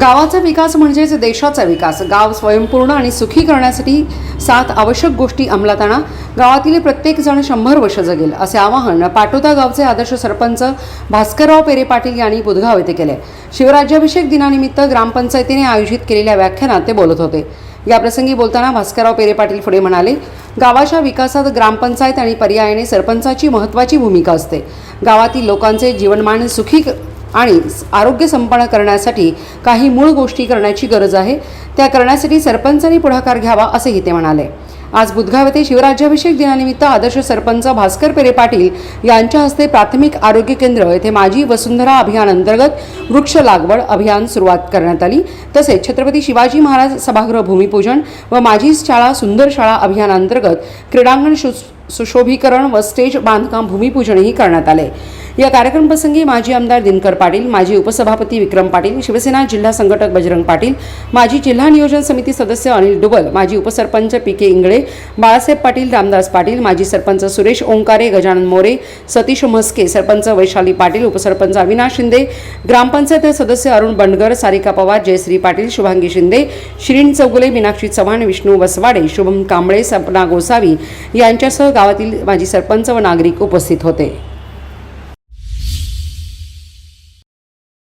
गावाचा विकास म्हणजेच देशाचा विकास. गाव स्वयंपूर्ण आणि सुखी करण्यासाठी सात आवश्यक गोष्टी अंमलात आणा. गावातील प्रत्येक जण शंभर वर्ष जगेल असे आवाहन पाटोदा गावचे आदर्श सरपंच भास्करराव पेरे पाटील यांनी बुधगाव येथे केले. शिवराज्याभिषेक दिनानिमित्त ग्रामपंचायतीने आयोजित केलेल्या व्याख्यानात ते बोलत होते. याप्रसंगी बोलताना भास्करराव पेरे पाटील पुढे म्हणाले गावाच्या विकासात ग्रामपंचायत आणि पर्यायाने सरपंचाची महत्त्वाची भूमिका असते. गावातील लोकांचे जीवनमान सुखी आणि आरोग्य संपन्न करण्यासाठी काही मूळ गोष्टी करण्याची गरज आहे. त्या करण्यासाठी सरपंचांनी पुढाकार घ्यावा असेही ते म्हणाले. आज बुधगाव येथे शिवराज्याभिषेक दिनानिमित्त आदर्श सरपंच भास्कर पेरे पाटील यांच्या हस्ते प्राथमिक आरोग्य केंद्र येथे माझी वसुंधरा अभियान अंतर्गत वृक्ष लागवड अभियान सुरुवात करण्यात आली. तसेच छत्रपती शिवाजी महाराज सभागृह भूमिपूजन व माझी शाळा सुंदर शाळा अभियानांतर्गत क्रीडांगण सुशोभीकरण व स्टेज बांधकाम भूमिपूजनही करण्यात आले. या कार्यक्रमप्रसंगी माजी आमदार दिनकर पाटील माजी उपसभापती विक्रम पाटील शिवसेना जिल्हा संघटक बजरंग पाटील माजी जिल्हा नियोजन समिती सदस्य अनिल डुबल माजी उपसरपंच पी के इंगळे बाळासाहेब पाटील रामदास पाटील माजी सरपंच सुरेश ओंकारे गजानन मोरे सतीश म्हस्के सरपंच वैशाली पाटील उपसरपंच अविनाश शिंदे ग्रामपंचायत सदस्य अरुण बंडगर सारिका पवार जयश्री पाटील शुभांगी शिंदे श्रीण चौगुले मीनाक्षी चव्हाण विष्णू वसवाडे शुभम कांबळे सपना गोसावी यांच्यासह गावातील माजी सरपंच व नागरिक उपस्थित होते.